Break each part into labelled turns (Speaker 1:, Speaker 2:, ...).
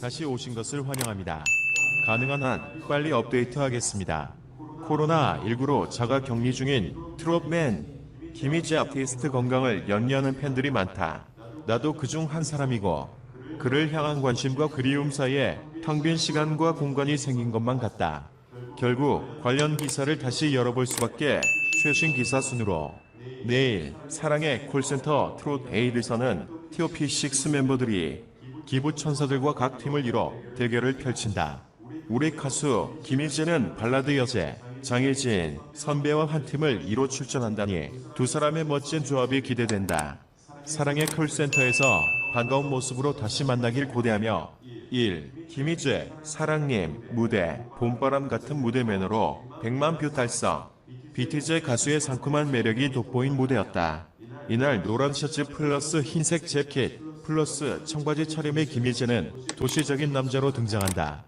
Speaker 1: 다시 오신 것을 환영합니다. 가능한 한 빨리 업데이트하겠습니다. 코로나19로 자가 격리 중인 트롯맨 김희재 아티스트 건강을 연기하는 팬들이 많다. 나도 그 중 한 사람이고 그를 향한 관심과 그리움 사이에 텅 빈 시간과 공간이 생긴 것만 같다. 결국 관련 기사를 다시 열어볼 수밖에 최신 기사 순으로 내일 사랑의 콜센터 트롯 에이드에서는 TOP6 멤버들이 기부 천사들과 각 팀을 이뤄 대결을 펼친다. 우리 가수 김희재는 발라드 여제, 장혜진, 선배와 한 팀을 이뤄 출전한다니 두 사람의 멋진 조합이 기대된다. 사랑의 콜센터에서 반가운 모습으로 다시 만나길 고대하며 1. 김희재, 사랑님, 무대, 봄바람 같은 무대 매너로 100만 뷰 달성 비티제 가수의 상큼한 매력이 돋보인 무대였다. 이날 노란 셔츠 플러스 흰색 재킷 플러스 청바지 차림의 김희재는 도시적인 남자로 등장한다.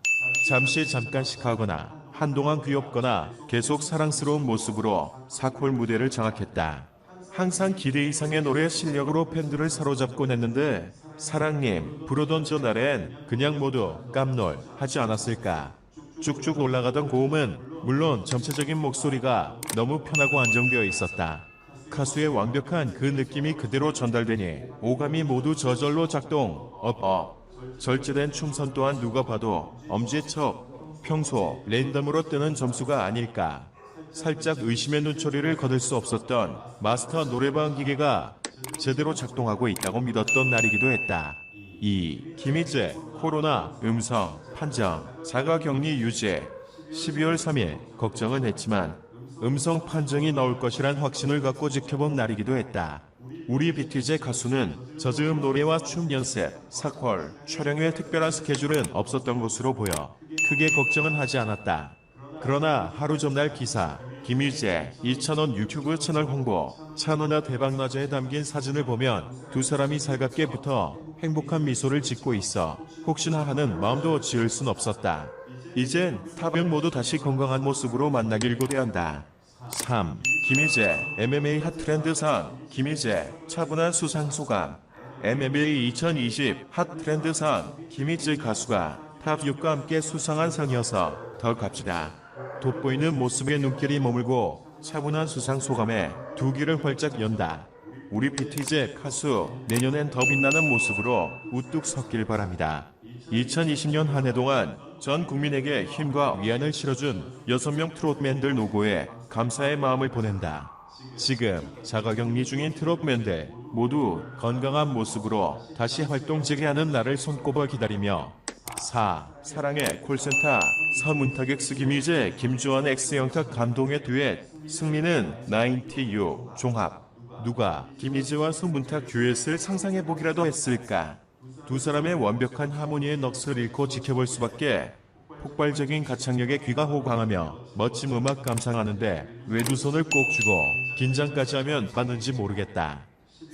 Speaker 1: 잠시 잠깐씩 하거나 한동안 귀엽거나 계속 사랑스러운 모습으로 사콜 무대를 장악했다. 항상 기대 이상의 노래 실력으로 팬들을 사로잡곤 했는데 사랑님 부르던 저 날엔 그냥 모두 깜놀 하지 않았을까. 쭉쭉 올라가던 고음은 물론 전체적인 목소리가 너무 편하고 안정되어 있었다. 가수의 완벽한 그 느낌이 그대로 전달되니 오감이 모두 저절로 작동, 업업. 절제된 춤선 또한 누가 봐도 엄지척, 평소 랜덤으로 뜨는 점수가 아닐까. 살짝 의심의 눈초리를 거둘 수 없었던 마스터 노래방 기계가 제대로 작동하고 있다고 믿었던 날이기도 했다. 2. 김희재, 코로나, 음성, 판정, 자가격리 유지. 12월 3일 걱정은 했지만 음성 판정이 나올 것이란 확신을 갖고 지켜본 날이기도 했다. 우리 비티제 가수는 저즈음 노래와 춤 연습, 사콜, 촬영의 특별한 스케줄은 없었던 것으로 보여 크게 걱정은 하지 않았다. 그러나 하루 전날 기사, 김희재 2,000원 유튜브 채널 홍보, 찬호나 대박나자에 담긴 사진을 보면 두 사람이 살갑게 붙어 행복한 미소를 짓고 있어 혹시나 하는 마음도 지을 순 없었다. 이젠 타병 모두 다시 건강한 모습으로 만나길 고대한다. 3. 김희재 MMA 핫트렌드상 김희재 차분한 수상 소감 MMA 2020 핫트렌드상 김희재 가수가 탑6과 함께 수상한 상이어서 더 값지다. 돋보이는 모습에 눈길이 머물고 차분한 수상 소감에 두 귀를 활짝 연다. 우리 비티제 가수 내년엔 더 빛나는 모습으로 우뚝 섰길 바랍니다. 2020년 한 해 동안 전 국민에게 힘과 위안을 실어준 6명 트롯맨들 노고에 감사의 마음을 보낸다. 지금 자가격리 중인 트롯맨들 모두 건강한 모습으로 다시 활동 재개하는 날을 손꼽아 기다리며 4. 사랑의 콜센터 서문탁 스 김희재 김주원 X영탁 감동의 듀엣 승리는 96 종합 누가 김희재와 서문탁 듀엣을 상상해보기라도 했을까 두 사람의 완벽한 하모니의 넋을 잃고 지켜볼 수밖에 폭발적인 가창력에 귀가 호강하며 멋진 음악 감상하는데 왜 두 손을 꼭 쥐고 긴장까지 하면 받는지 모르겠다.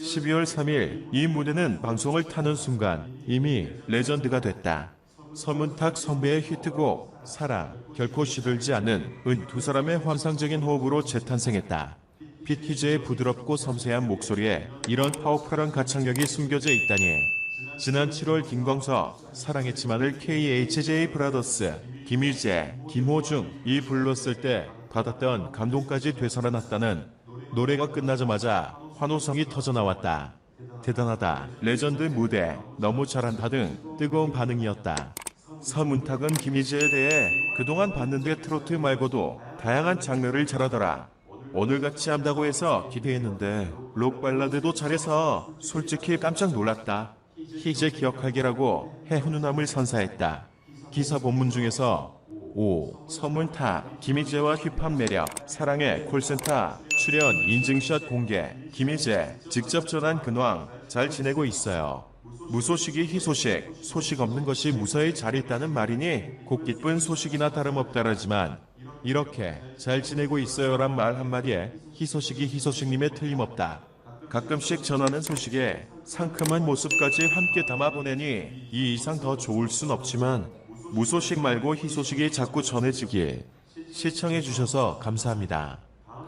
Speaker 1: 12월 3일 이 무대는 방송을 타는 순간 이미 레전드가 됐다. 서문탁 선배의 히트곡 사랑 결코 시들지 않는 은두 사람의 환상적인 호흡으로 재탄생했다. 피티즈의 부드럽고 섬세한 목소리에 이런 파워풀한 가창력이 숨겨져 있다니 지난 7월 김광석 사랑했지만을 KHJ 브라더스 김희재 김호중 이 불렀을 때 받았던 감동까지 되살아났다는 노래가 끝나자마자 환호성이 터져나왔다. 대단하다. 레전드 무대 너무 잘한다 등 뜨거운 반응이었다. 서문탁은 김희재에 대해 그동안 봤는데 트로트 말고도 다양한 장르를 잘하더라. 오늘같이 한다고 해서 기대했는데 록 발라드도 잘해서 솔직히 깜짝 놀랐다. 희재 기억하기라고 해훈훈함을 선사했다. 기사 본문 중에서 5. 서문탁, 김희재와 힙합 매력, 사랑의 콜센터, 출연 인증샷 공개, 김희재, 직접 전한 근황, 잘 지내고 있어요. 무소식이 희소식, 소식 없는 것이 무사히 잘 있다는 말이니 곧 기쁜 소식이나 다름없다라지만 이렇게 잘 지내고 있어요란 말 한마디에 희소식이 희소식님의 틀림없다. 가끔씩 전하는 소식에 상큼한 모습까지 함께 담아 보내니 이 이상 더 좋을 순 없지만 무소식 말고 희소식이 자꾸 전해지길 시청해주셔서 감사합니다.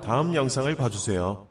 Speaker 1: 다음 영상을 봐주세요.